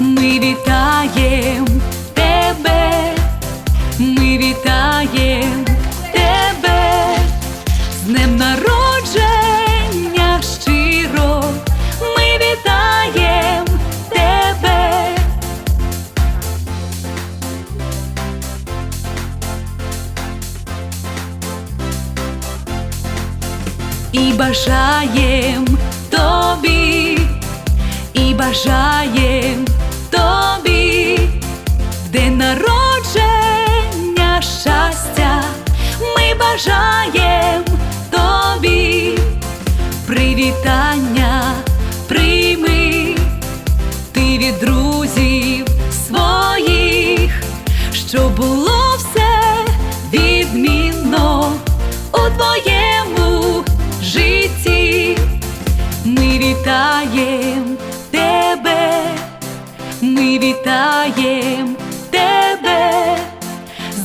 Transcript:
Ми вітаєм тебе, ми вітаєм тебе, з днем народження щиро, ми вітаєм тебе. І бажаєм тобі, і бажаєм привітання прийми, ти від друзів своїх, що було все відмінно у твоєму житті. Ми вітаєм тебе, ми вітаєм